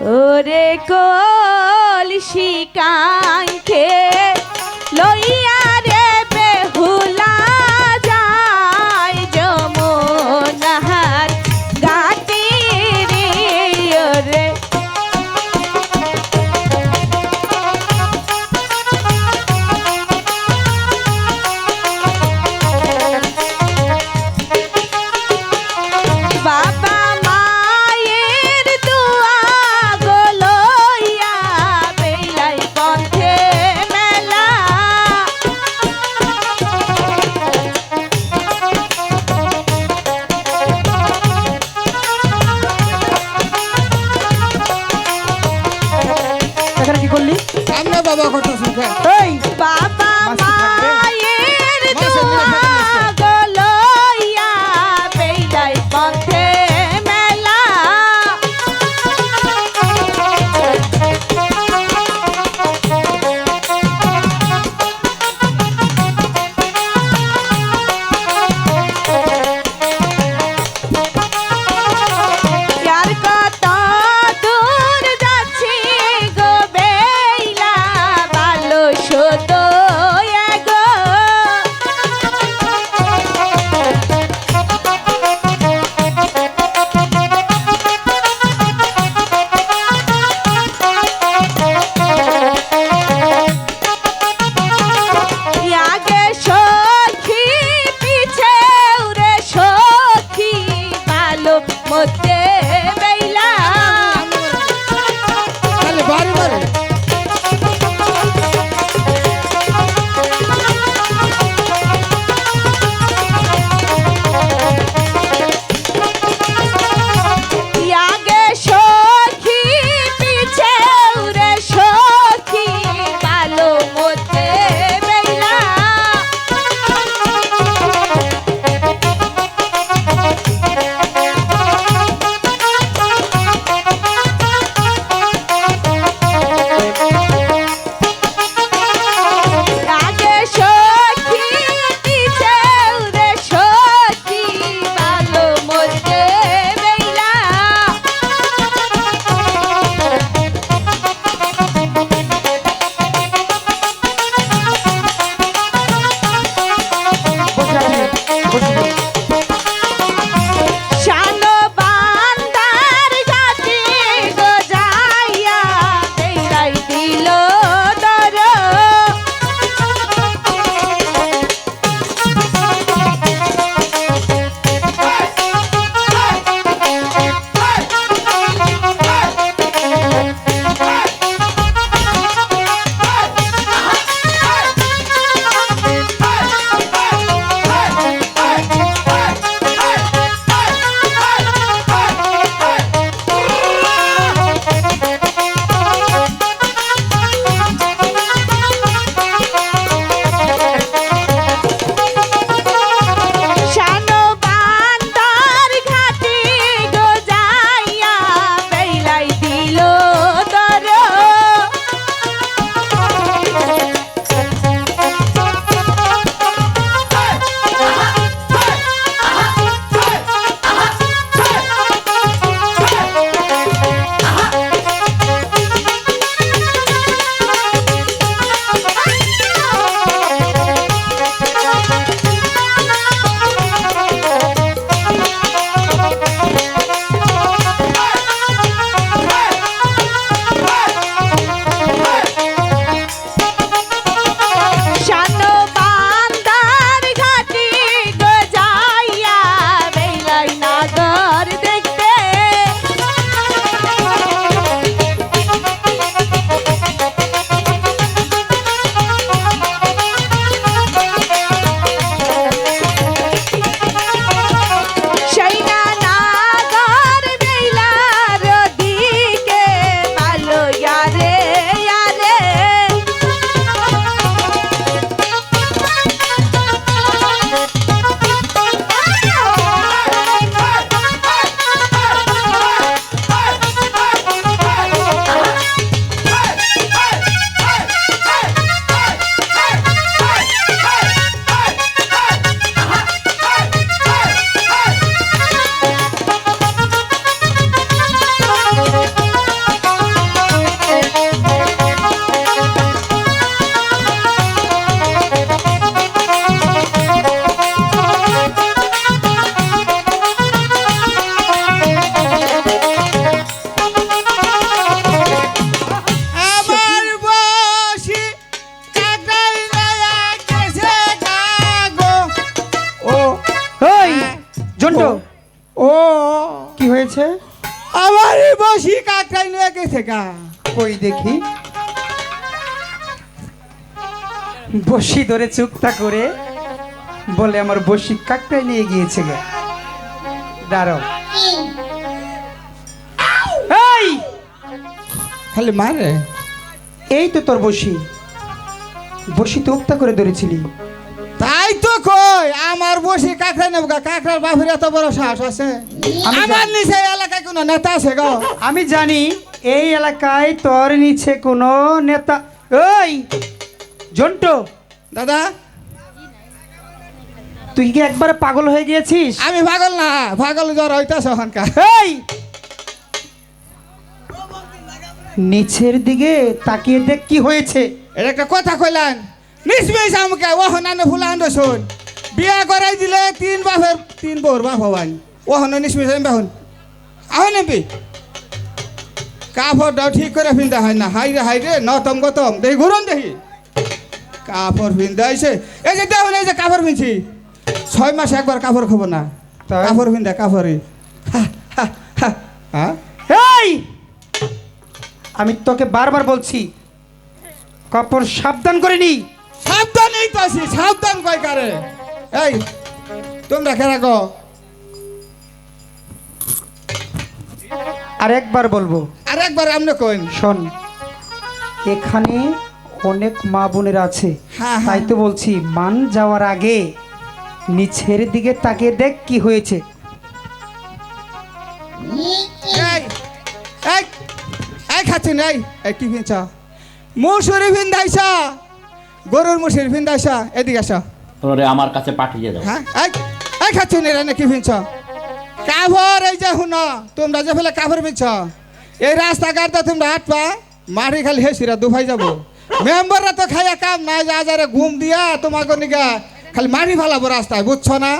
ওরে কলসি কাঙ্খে দেখি। বসি ধরে চুক্তা করে বলে আমার বসি কাকটাই নিয়ে গিয়েছে গে। দাঁড়াও। খালি মারে। এই তো তোর বসি। বসি তো উক্তা করে ধরেছিলি। তাই তো কই আমার বসি কাকড়াই নেব গা। কাকড়ার বাপের এত বড় সাহস আছে। আমি আমার। নিচে এলাকায় কোনো নেতা আছে গো। আমি জানি এই এলাকায় তোর নিচে কোনো নেতা ওই! জন্টু! দাদা? তুই কি একবার পাগল হয়ে গিয়েছিস? আমি পাগল না পাগল জ্বর হইতাছে হনকা এই! নিচের দিকে তাকিয়ে দেখ কি হয়েছে। এটা একটা কথা কইলেন। নিসমিস আমাকে ওহন আনে ফুলা আনো শোন। বিয়া করাই দিলে তিন বাপের তিন বউর বাপ হবান ওহন নিসমিস আমি বাহন আহ নেবি। কাপড় দাও ঠিক করে ফিনতে হয় না। হাই রে হাই রে নতম গতম। দেখি ঘুরন দেখি। কাপড় ফিনতে আইছে এই যে দেখুন এই যে কাপড় ফিনছি ছয় মাস একবার কাপড় খাব না? কাপড় ফিনতে কাপড়ই। হ্যাঁ এই আমি তোকে বারবার বলছি কাপড় সাবধান করে নি। সাবধান এই তো আছি সাবধান কয় কারে। এই তোমরা খেলা গো? আর একবার বলব। আর একবার আমনে কইন। শোন এখানে অনেক মা বোনেরা আছে। হ্যাঁ, হ্যাঁ। তাই তো বলছি মান যাওয়ার আগে নিচের দিকে তাকিয়ে দেখ কি হয়েছে। এই এই এই খাচ্ছি নাই এই কি ফিনছ মুসুরি ফিন্দাইছ গরুর মুসুরি ফিন্দাইছ এদিকে আসো। তোরে আমার কাছে পাঠিয়ে দাও। হ্যাঁ এই এই খাচ্ছি নি রে কি ফিনছ কাভর, এই যে শুন, তোমরা যে ফেলে কাভর মিছ এই রাস্তাঘাট তো তোমরা হাঁটবা মারি খালি হেসিরা দুফাই যাব। মেম্বাররা তো খাইয়া কাম নাই, যা যারে ঘুম দিয়া তোমাকে নিগা খালি মারি ফেলাবো রাস্তায়, বুঝছ না?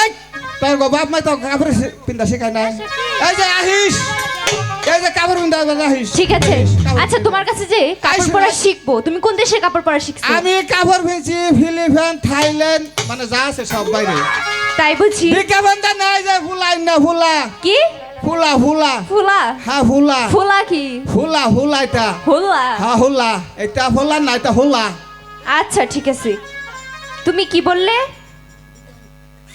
এই গো বাপ মাই তো কাপড় পিন্দা শেখায় নাই। এই যে আহিস এই যে কাপড় পিন্দা আহিস ঠিক আছে। আচ্ছা তোমার কাছে যে কাপড় পরা শিখব তুমি কোন দেশের কাপড় পরা শিখছো? আমি কাপড় পেয়েছি ফিলিপাইন থাইল্যান্ড মানে যা আছে সব বাইরে। তাই বুঝি বিজ্ঞাপন দা নাই যে ফুলাই না ফুলা। কি? ফুলা ফুলা। ফুলা? হ্যাঁ ফুলা। ফুলা কি? ফুলা ফুলা এটা। ফুলা? হ্যাঁ হুলা এটা ফুলা না এটা হুলা আচ্ছা ঠিক আছে। তুমি কি বললে?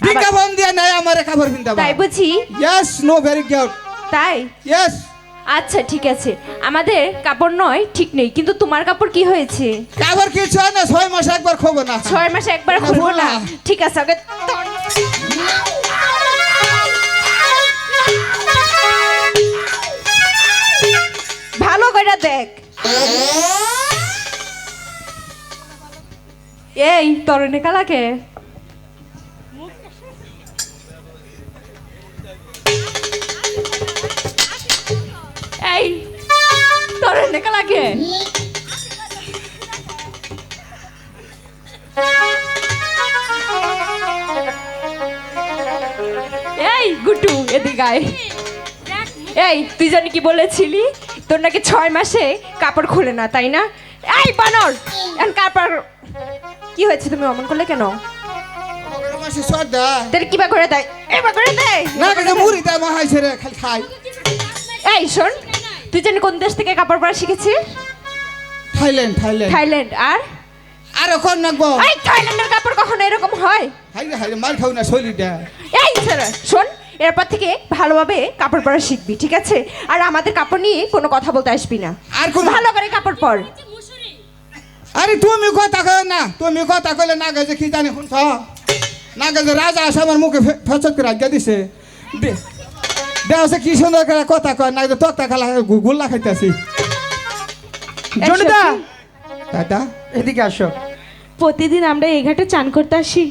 বিজ্ঞাপন দিয়ে নাই আমার কাপড় পিন্দা তাই বুঝি ইয়েস নো ভেরি গুড তাই? ইয়েস আচ্ছা ঠিক আছে। আমাদের কাপড় নয় ঠিক নেই। কিন্তু তোমার কাপড় কি হয়েছে? কাপড় কিছু হয় না ছয় মাস একবার খবর না। ছয় মাসে একবার খুলবো না ঠিক আছে আগে ভালো করে দেখ। এই তরুণী কালাকে। তরুণী কালাকে এই গুটু এদিকে আয়। এই তুই জানি কি বলেছিলি? তোর নাকি ছয় মাসে কাপড় খুলে না তাই না? এই বানর! এখন কাপড় কি হয়েছে তুমি অমন করলে কেন? তোর কিবা করে দেয়? এবার করে দেয়। না মুড়ি দেয় মা হাইছে রে খালি খাই। এই শোন তুই জানি কোন দেশ থেকে কাপড় পরা শিখেছিস? Thailand Thailand. থাইল্যান্ড আর? আর কোন নাকবো এই থাইল্যান্ডের কাপড় কখনো এরকম হয়? হাইরে হাইরে মার খাও না দেয় এই ছেলে শোন এরপর থেকে ভালোভাবে কাপড় পরা শিখবি ঠিক আছে? আর আমাদের কাপড় নিয়ে কোনো কথা বলতে আসবি না। আর কোনো- ভালো করে কাপড় পর। আরে তুমি কথা কয় না তুমি কথা কইলে না গেছে কি জানি শুনছ? না গেছে রাজা আসে আমার মুখে ফেচত করে আজ্ঞা দিছে। দেওয়া কি সুন্দর করে কথা কয় না তক্তা খেলা গুল্লা খাইতেছি। জনিদা দাদা? এদিকে আসো। প্রতিদিন আমরা এই ঘাটে চান করতে আসি।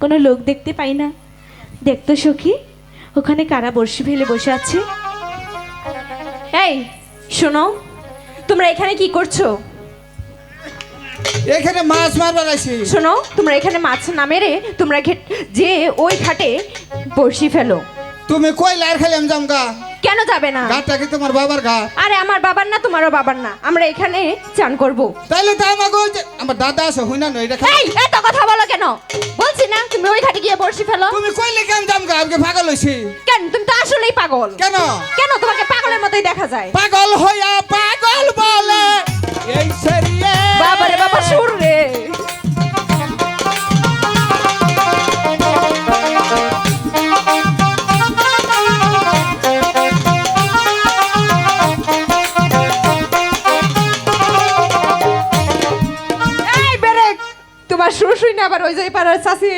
কোনো লোক দেখতে পাই না। দেখতো সখী ওখানে কারা বর্ষি ফেলে বসে আছে? এই শোনো তোমরা এখানে কি করছ? এখানে মাছ মারবার আইছি। শোনো তোমরা এখানে মাছ না মেরে তোমরা যে ওই ঘাটে বড়শি ফেলো। তুমি কই লাইর খালি আমি জামগা কেন যাবে না? ঘাটটা কি তোমার বাবার গা? আরে আমার বাবার না তোমারও বাবার না। আমরা এখানে চান করব। তাইলে তো যে আমার দাদা আছে হুই না নই এটা এই এত কথা বলো কেন? বলছি না তুমি ওই ঘাটে গিয়ে বসে ফেলো। তুমি কইলে কেন দাম গা? আমাকে পাগল হইছি। কেন? তুমি তো আসলেই পাগল। কেন? কেন? তোমাকে পাগলের মতোই দেখা যায়। পাগল হইয়া পাগল বলে। এই সেরিয়ে বাবারে বাবা সুর রে। আবার ওই যে পাড়ার চাষি।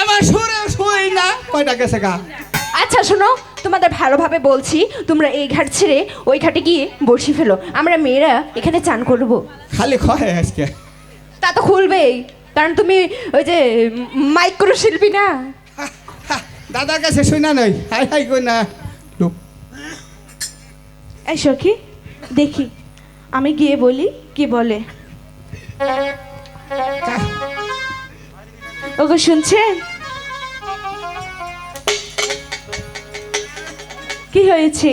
আমার সুরে শুই না। কয়টা গেছে গা? আচ্ছা শোনো তোমাদের ভালোভাবে বলছি তোমরা এই ঘাট ছেড়ে ওই ঘাটে গিয়ে বসি ফেলো। আমরা মেয়েরা এখানে চান করব। খালি খয়ে আজকে। তা তো খুলবেই কারণ তুমি ওই যে মাইক্রো শিল্পী না? দাদার কাছে শুই না নই হাই হাই কই না। এই সখী দেখি আমি গিয়ে বলি কি বলে? ওগো শুনছেন? কি হয়েছে?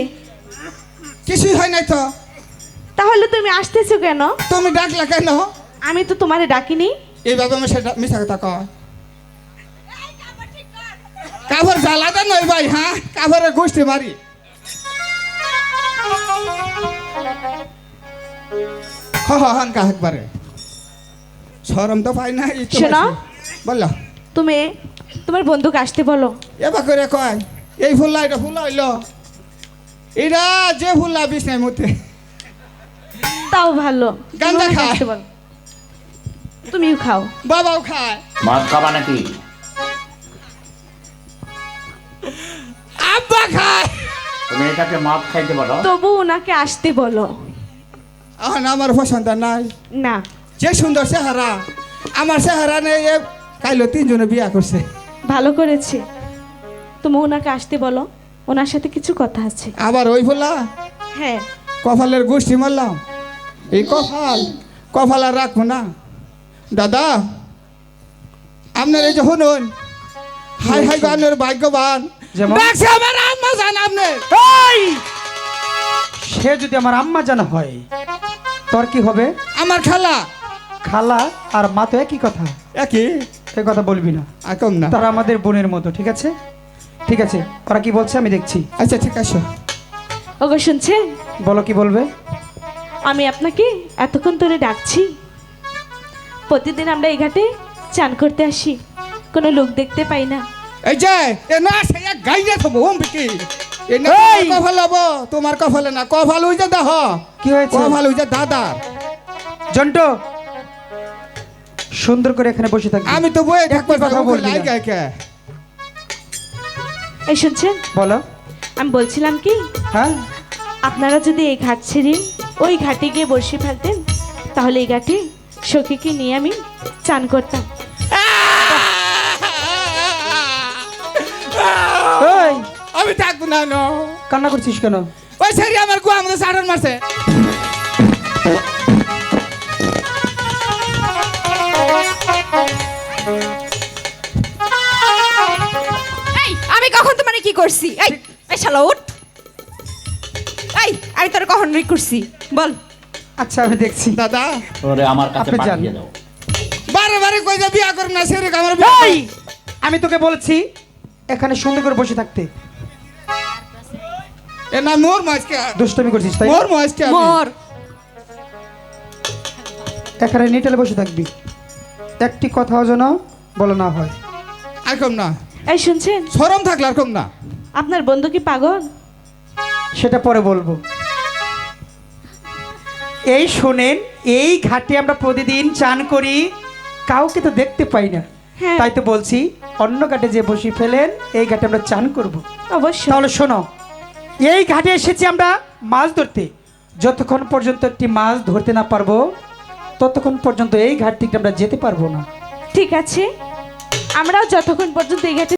কিছুই হয় নাই তো। তাহলে তুমি আসতেছো কেন? তুমি ডাকলা কেন? আমি তো তোমারে ডাকিনি। এইভাবে আমার সেটা মিশা কথা কয় কাভর জ্বালাতে নই ভাই হ্যাঁ? কাভরের গোষ্ঠী মারি হ হ হান কা একবারে। সরম তো পাই না শোনো। বলল তুমি তোমার বন্ধুকে আসতে বলো। এবার করে কয় এই ফুল্লা এটা ফুল্লা হইল। এটা যে ফুল্লা নাই মতে। তাও ভালো। গাঁজা খায়। আসতে বলো। তুমিও খাও। বাবাও খায়। মদ খাবা নাকি? আব্বা খায়। তুমি এটাকে মদ খাইতে পারো তবু ওনাকে আসতে বলো। আমার পছন্দ নাই। না। যে সুন্দর চেহারা আমার চেহারা নেই এ কাইলো তিনজনে বিয়া করছে। ভালো করেছে। তুমি ওনাকে আসতে বলো ওনার সাথে কিছু কথা আছে। আবার ওই ফুলা হ্যাঁ। কপালের গোষ্ঠী মারলাম। এই কপাল কপাল আর রাখব না। দাদা আপনার এই যে শুনুন হাই হাই গানের ভাগ্যবান? ডাকছে আমার আম্মা জান আপনি। এই! সে যদি আমার আম্মা জানা হয় তোর কি হবে? আমার খালা। খালা আর মা তো একই কথা। একই? সে কথা বলবি না। আকম না। তারা আমাদের বোনের মতো ঠিক আছে? ঠিক আছে ওরা কি বলছে আমি দেখছি। আচ্ছা ঠিক আছে। ওগো শুনছেন বলো কি বলবে? আমি আপনাকে এতক্ষণ ধরে ডাকছি। প্রতিদিন আমরা এই ঘাটে চান করতে আসি। কোনো লোক দেখতে পাই না। এই যে এ না সে এক গাইয়া থবো ওম বিকি এ না এই! তোমার কপাল হব তোমার কপালে না কপাল ওই যে দেহ। কি হয়েছে? কপাল ওই যে দাদার জন্টো সুন্দর করে এখানে বসে থাকবি। আমি তো বই থাকব একটি কথা বলবি না। এই শুনছেন? বলো। আমি বলছিলাম কি? হ্যাঁ? আপনারা যদি এই ঘাট ছেড়ে ওই ঘাটে গিয়ে বসে ফেলতেন তাহলে এই ঘাটে সখীকে নিয়ে আমি চান করতাম। এই! আমি থাকব না নো। কান্না করছিস কেন? ওই সারি আমার গো আমাদের সাড়ন মারছে। এই আমি কখন তোমার কি করছি? এই এই শালা উঠ। এই আমি তোর কখন রি করছি? বল। আচ্ছা আমি দেখছি। দাদা। ওরে আমার কাছে আপনি যান। পাঠিয়ে দাও। বারে বারে কই যে বিয়া করব না সেরে আমার বিয়া এই! আমি তোকে বলছি এখানে সুন্দর করে বসে থাকতে। এ না মোর মাছকে দুষ্টমি করছিস তাই মোর মাছকে মোর। এখানে নিটেলে বসে থাকবি। একটি কথাও যেন বলো না হয়। আর কম না। এই শুনছেন? শরম থাকলে আর কম না। আপনার বন্ধু কি পাগল? সেটা পরে বলব। এই শোনেন এই ঘাটে আমরা প্রতিদিন চান করি কাউকে তো দেখতে পাই না। হ্যাঁ। তাই তো বলছি অন্য ঘাটে যে বসি ফেলেন এই ঘাটে আমরা চান করব। অবশ্যই। তাহলে শোনো এই ঘাটে এসেছি আমরা মাছ ধরতে। যতক্ষণ পর্যন্ত একটি মাছ ধরতে না পারব ততক্ষণ পর্যন্ত এই ঘাট থেকে আমরা যেতে পারব না। ঠিক আছে। আমরাও যতক্ষণ পর্যন্ত এই ঘাটে